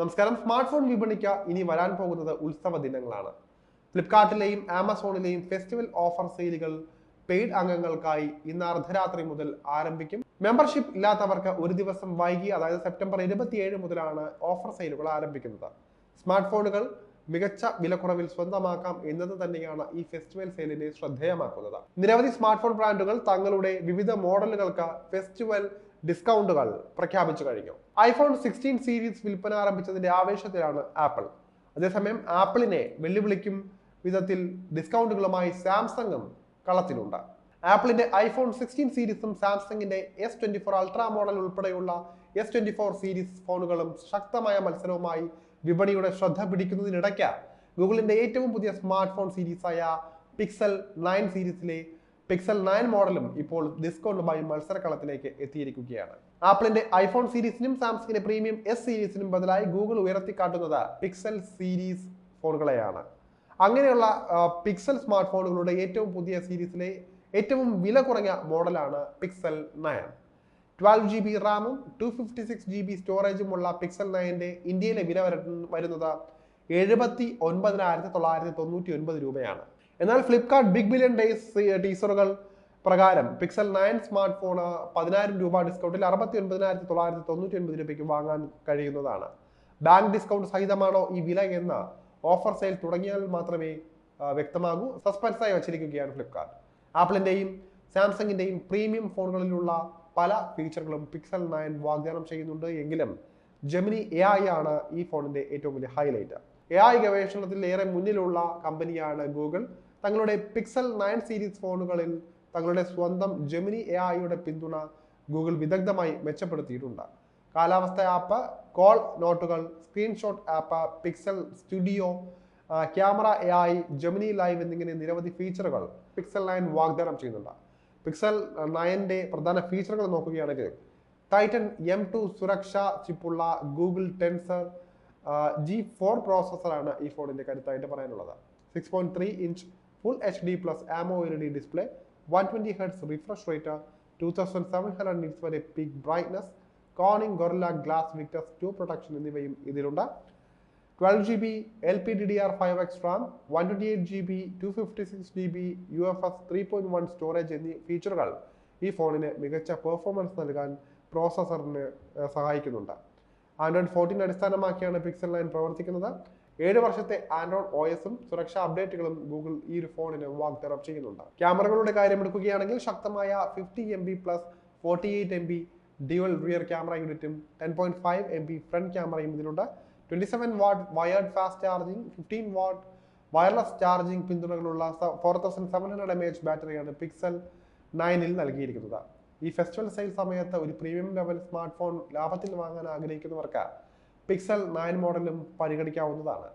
നമസ്കാരം. Smart phone വിപണിക്ക് ഇനി വരാൻ പോകുന്നത് ഉത്സവ ദിനങ്ങളാണ്. ഫ്ലിപ്കാർട്ടിലെയും ആമസോണിലെയും ഫെസ്റ്റിവൽ ഓഫർ സെയിലുകൾ പെയ്ഡ് അംഗങ്ങൾക്കായി ഇന്ന് അർദ്ധരാത്രി മുതൽ ആരംഭിക്കും. മെമ്പർഷിപ്പ് ഇല്ലാത്തവർക്ക് ഒരു ദിവസം വൈകി അതായത് സെപ്റ്റംബർ ഇരുപത്തിയേഴ് മുതലാണ് ഓഫർ സെയിലുകൾ ആരംഭിക്കുന്നത്. സ്മാർട്ട് ഫോണുകൾ മികച്ച വിലക്കുറവിൽ സ്വന്തമാക്കാം എന്നത് തന്നെയാണ് ഈ ഫെസ്റ്റിവൽ സെയിലിനെ ശ്രദ്ധേയമാക്കുന്നത്. നിരവധി സ്മാർട്ട് ഫോൺ ബ്രാൻഡുകൾ തങ്ങളുടെ വിവിധ മോഡലുകൾക്ക് ഫെസ്റ്റിവൽ ഡിസ്കൗണ്ടുകൾ പ്രഖ്യാപിച്ചു കഴിഞ്ഞു. ഐഫോൺ സിക്സ്റ്റീൻ സീരീസ് വിൽപ്പന ആരംഭിച്ചതിന്റെ ആവേശത്തിലാണ് ആപ്പിൾ. അതേസമയം ആപ്പിളിനെ വെല്ലുവിളിക്കും വിധത്തിൽ ഡിസ്കൗണ്ടുകളുമായി സാംസങ്ങും കളത്തിലുണ്ട്. ആപ്പിളിന്റെ ഐഫോൺ സിക്സ്റ്റീൻ സീരീസും സാംസങ്ങിന്റെ S twenty four ultra model ഉൾപ്പെടെയുള്ള എസ് ട്വന്റി ഫോർ സീരീസ് ഫോണുകളും ശക്തമായ മത്സരവുമായി വിപണിയുടെ ശ്രദ്ധ പിടിക്കുന്നതിനിടയ്ക്ക് ഗൂഗിളിന്റെ ഏറ്റവും പുതിയ സ്മാർട്ട് ഫോൺ സീരീസായ പിക്സൽ നയൻ സീരീസിലെ പിക്സൽ നയൻ മോഡലും ഇപ്പോൾ ഡിസ്കൗണ്ടുമായി മത്സരക്കളത്തിലേക്ക് എത്തിയിരിക്കുകയാണ്. ആപ്പിളിന്റെ ഐഫോൺ സീരീസിനും സാംസങ്ങിന്റെ പ്രീമിയം എസ് സീരീസിനും ബദലായി ഗൂഗിൾ ഉയർത്തിക്കാട്ടുന്നത് പിക്സൽ സീരീസ് ഫോണുകളെയാണ്. അങ്ങനെയുള്ള പിക്സൽ സ്മാർട്ട് ഫോണുകളുടെ ഏറ്റവും പുതിയ സീരീസിലെ ഏറ്റവും വില കുറഞ്ഞ മോഡലാണ് Pixel nine twelve G B റാമും two fifty six G B സ്റ്റോറേജുമുള്ള Pixel നയന്റെ ഇന്ത്യയിലെ വില വര- വരുന്നത് എഴുപത്തി ഒൻപതിനായിരത്തി തൊള്ളായിരത്തി തൊണ്ണൂറ്റി ഒൻപത് രൂപയാണ്. എന്നാൽ ഫ്ലിപ്കാർട്ട് ബിഗ് ബില്യൺ ഡേയ്സ് ടീസറുകൾ പ്രകാരം പിക്സൽ നയൻ സ്മാർട്ട് ഫോൺ പതിനായിരം രൂപ ഡിസ്കൗണ്ടിൽ അറുപത്തി ഒൻപതിനായിരത്തി തൊള്ളായിരത്തി തൊണ്ണൂറ്റി ഒൻപത് രൂപയ്ക്ക് വാങ്ങാൻ കഴിയുന്നതാണ്. ബാങ്ക് ഡിസ്കൗണ്ട് സഹിതമാണോ ഈ വില എന്ന ഓഫർ സെയിൽ തുടങ്ങിയാൽ മാത്രമേ വ്യക്തമാകൂ. സസ്പെൻസായി വച്ചിരിക്കുകയാണ് ഫ്ലിപ്കാർട്ട് ആപ്പിളിന്റെയും സാംസങ്ങിന്റെയും പ്രീമിയം ഫോണുകളിലുള്ള പല ഫീച്ചറുകളും പിക്സൽ നയൻ വാഗ്ദാനം ചെയ്യുന്നുണ്ട്. എങ്കിലും ജെമിനി എ ഐ ആണ് ഈ ഫോണിന്റെ ഏറ്റവും വലിയ ഹൈലൈറ്റ് എ ഐ ഗവേഷണത്തിൽ ഏറെ മുന്നിലുള്ള കമ്പനിയാണ് ഗൂഗിൾ തങ്ങളുടെ പിക്സൽ നയൻ സീരീസ് ഫോണുകളിൽ തങ്ങളുടെ സ്വന്തം ജെമിനി എ ഐയുടെ പിന്തുണ ഗൂഗിൾ വിദഗ്ധമായി മെച്ചപ്പെടുത്തിയിട്ടുണ്ട്. കാലാവസ്ഥ ആപ്പ് കോൾ നോട്ടുകൾ screenshot app Pixel studio camera A I Gemini live എന്നിങ്ങനെ നിരവധി ഫീച്ചറുകൾ പിക്സൽ നയൻ വാഗ്ദാനം ചെയ്യുന്നുണ്ട്. പിക്സൽ നയന്റെ പ്രധാന ഫീച്ചറുകൾ നോക്കുകയാണെങ്കിൽ ടൈറ്റൻ എം ടു സുരക്ഷാ ചിപ്പുള്ള ഗൂഗിൾ ടെൻസർ ജി ഫോർ പ്രോസസ്സറാണ് ഈ ഫോണിന്റെ കരുത്തായിട്ട് പറയാനുള്ളത്. Six point three inch full H D plus AMOLED display one twenty hertz refresh rate two thousand seven hundred nits വരെ peak brightness Corning Gorilla Glass Victus two protection എന്നിവയും ഇതിലുണ്ട്. Twelve G B L P D D R five X storage എന്നീ ഫീച്ചറുകൾ ഈ ഫോണിന് മികച്ച performance നൽകാൻ പ്രോസസ്സറിന് സഹായിക്കുന്നുണ്ട്. ആൻഡ്രോയിഡ് ഫോർട്ടീൻ അടിസ്ഥാനമാക്കിയാണ് പിക്സൽ ലൈൻ പ്രവർത്തിക്കുന്നത്. ഏഴ് വർഷത്തെ ആൻഡ്രോയിഡ് ഒ എസും സുരക്ഷാ അപ്ഡേറ്റുകളും ഗൂഗിൾ ഈ ഒരു ഫോണിന് വാഗ്ദാനം ചെയ്യുന്നുണ്ട്. ക്യാമറകളുടെ കാര്യം എടുക്കുകയാണെങ്കിൽ ശക്തമായ fifty M B plus forty eight M B dual rear camera യൂണിറ്റും ten point five M B front ക്യാമറയും ഇതിലുണ്ട്. Twenty seven watt wired fast charging fifteen watt wireless charging പിന്തുണകളുള്ള four thousand seven hundred M H ബാറ്ററിയാണ് Pixel നയനിൽ നൽകിയിരിക്കുന്നത്. ഈ festival sale സമയത്ത് ഒരു premium level smart phone ലാഭത്തിൽ വാങ്ങാൻ ആഗ്രഹിക്കുന്നവർക്ക് പിക്സൽ നയൻ മോഡലും പരിഗണിക്കാവുന്നതാണ്.